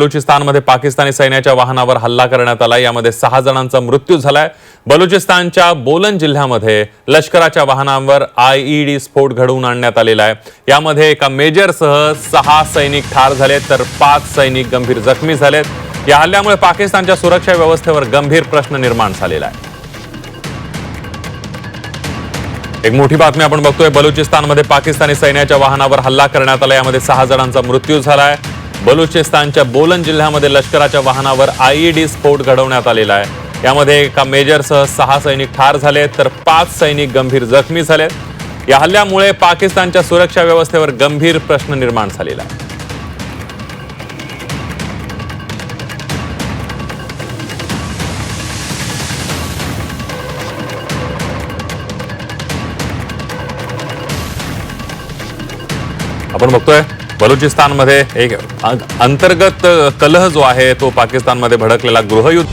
बलुचिस्तानमध्ये पाकिस्तानी सैन्याच्या वाहनावर हल्ला करण्यात आला. यामध्ये सहा जणांचा मृत्यू झालाय. बलुचिस्तानच्या बोलन जिल्ह्यामध्ये लष्कराच्या वाहनांवर आयईडी स्फोट घडवून आणण्यात आलेला आहे. यामध्ये एका मेजरसह सहा सैनिक ठार झाले तर पाच सैनिक गंभीर जखमी झालेत. या हल्ल्यामुळे पाकिस्तानच्या सुरक्षा व्यवस्थेवर गंभीर प्रश्न निर्माण झालेला आहे. एक मोठी बातमी आपण बघतोय बलुचिस्तानमध्ये पाकिस्तानी सैन्याच्या वाहनावर हल्ला करण्यात आला. यामध्ये सहा जणांचा मृत्यू झालाय. बलुचिस्तानच्या बोलन जिल्ह्यामध्ये लष्कराच्या वाहनावर आईईडी स्फोट घडवण्यात आलेला आहे. यामध्ये एका मेजरसह सहा सैनिक ठार झाले तर पाच सैनिक गंभीर जखमी झालेत. या हल्ल्यामुळे पाकिस्तानच्या सुरक्षा व्यवस्थेवर गंभीर प्रश्न निर्माण झालेला आहे. आपण बघतोय बलुचिस्तानमध्ये एक अंतर्गत कलह जो आहे तो पाकिस्तानमध्ये भडकलेला गृहयुद्ध